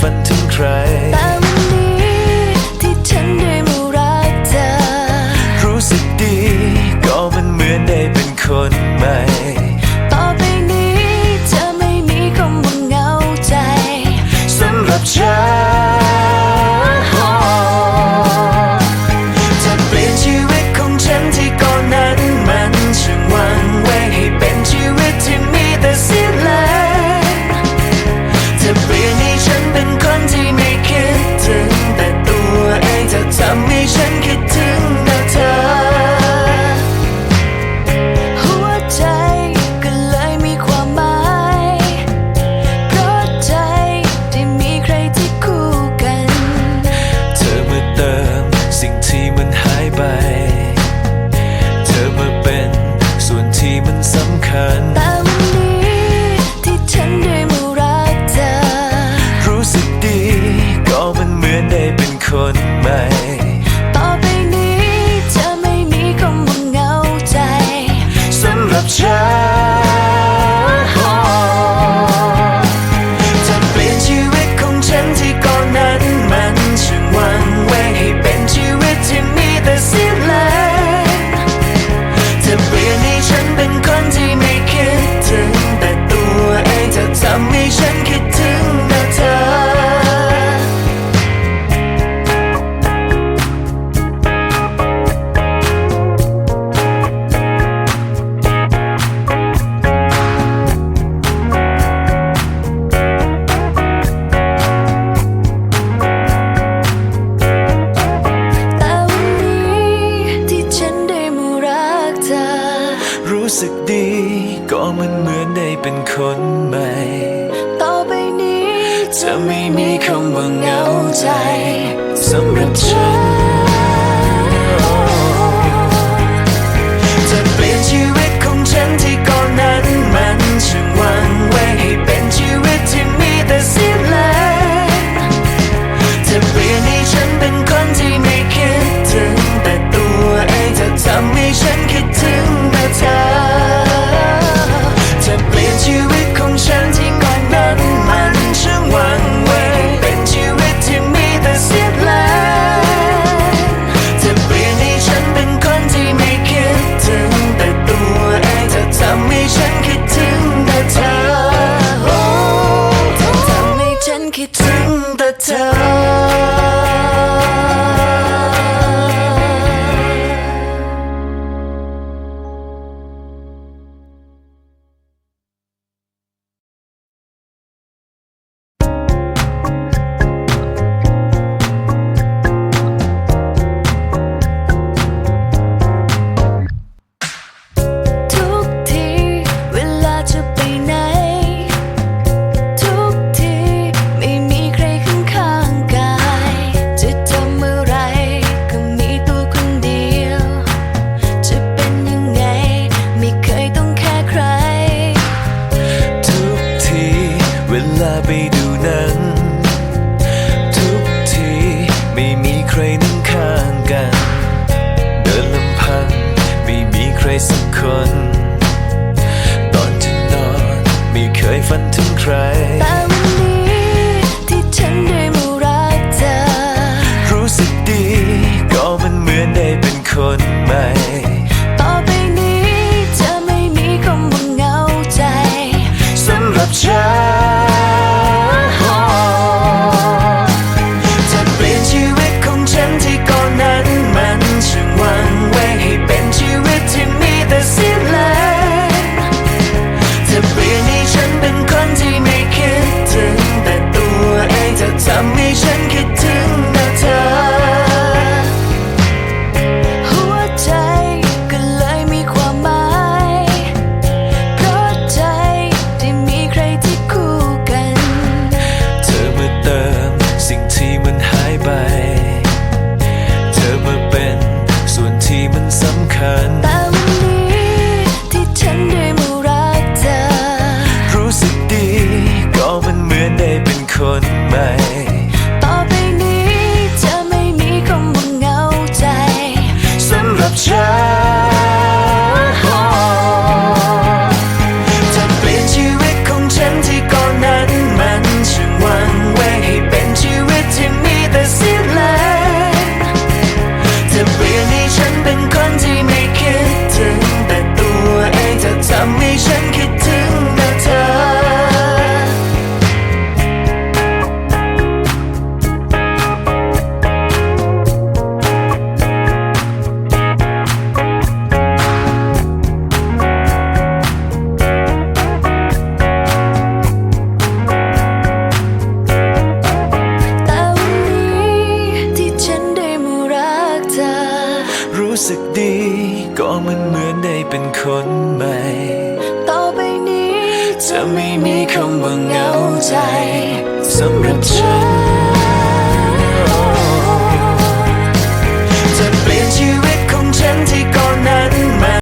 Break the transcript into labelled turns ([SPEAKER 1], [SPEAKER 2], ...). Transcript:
[SPEAKER 1] ฝันถึงใคร
[SPEAKER 2] แต่วันนี้ที่ฉันได้มารักเธอ
[SPEAKER 1] รู้สึกดี ก็มันเหมือนได้เป็นคนใหม่
[SPEAKER 2] child. ค
[SPEAKER 1] นใหม่ ต่อ
[SPEAKER 2] ไป
[SPEAKER 1] นี้
[SPEAKER 2] จะไม่มีคำว่าเหงาใจ
[SPEAKER 1] สำหรับฉัน ฝันถึงใคร แต่
[SPEAKER 2] วันนี้ที่ฉันได้มารักเธอ
[SPEAKER 1] รู้สึกดี ก็มันเหมือนได้เป็นคนใหม่ try
[SPEAKER 2] จะไม่มีคำว่าเหงาใจสำหรับฉัน